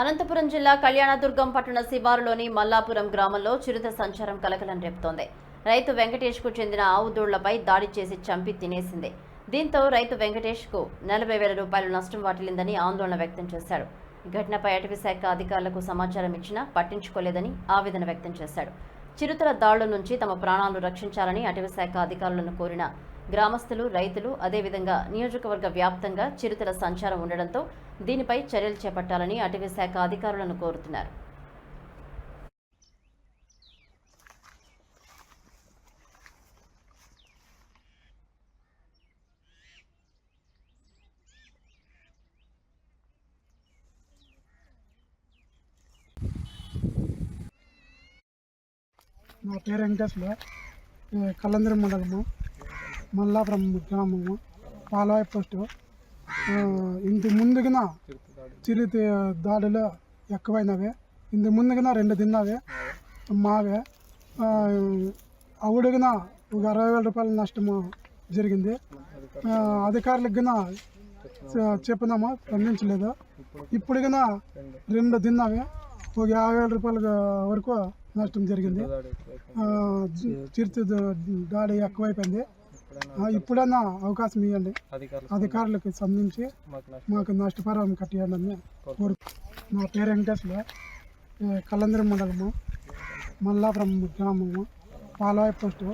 అనంతపురం జిల్లా కళ్యాణదుర్గం పట్టణ శివారులోని మల్లాపురం గ్రామంలో చిరుత సంచారం కలకలం రేపుతోంది. రైతు వెంకటేష్కు చెందిన ఆవు దూళ్ళపై దాడి చేసి చంపి తినేసింది. దీంతో రైతు వెంకటేష్కు నలభై వేల రూపాయలు నష్టం వాటిల్లిందని ఆందోళన వ్యక్తం చేశాడు. ఘటనపై అటవీ శాఖ అధికారులకు సమాచారం ఇచ్చినా పట్టించుకోలేదని ఆవేదన వ్యక్తం చేశాడు. చిరుతల దాడుల నుంచి తమ ప్రాణాలు రక్షించాలని అటవీ శాఖ అధికారులను కోరిన గ్రామస్తులు రైతులు అదేవిధంగా నియోజకవర్గ వ్యాప్తంగా చిరుతల సంచారం ఉండడంతో దీనిపై చర్యలు చేపట్టాలని అటవీ శాఖ అధికారులను కోరుతున్నారు. నా పేరు వెంకటేశ్వర కలందరం మండలము. మల్లాపురం గ్రామము పాలవాయి పోస్టు. ఇంత ఇంటి ముందుగిన చిరుతి దాడులు ఎక్కువైనవి. ఇంత ముందుగా రెండు తిన్నవి మావే. ఆ, అవుడుగిన ఒక అరవై వేల రూపాయల నష్టము జరిగింది. అధికారులకున అధికారులకు చెప్పినాము? స్పందించలేదు ఇప్పుడు రెండు తిన్నవి ఒక యాభై వేల రూపాయల వరకు నష్టం జరిగింది. చిరుత దాడి ఎక్కువైపోయింది. ఆ, ఇప్పుడైనా అవకాశం ఇవ్వండి. అధికారులకు సంబంధించి మాకు నష్టపరిహారం కట్టియండి నా పేరు వెంకటేశ్వర ఏ, కల్లందరి మండలము మల్లాపురం గ్రామము పాలవాయి పోస్టు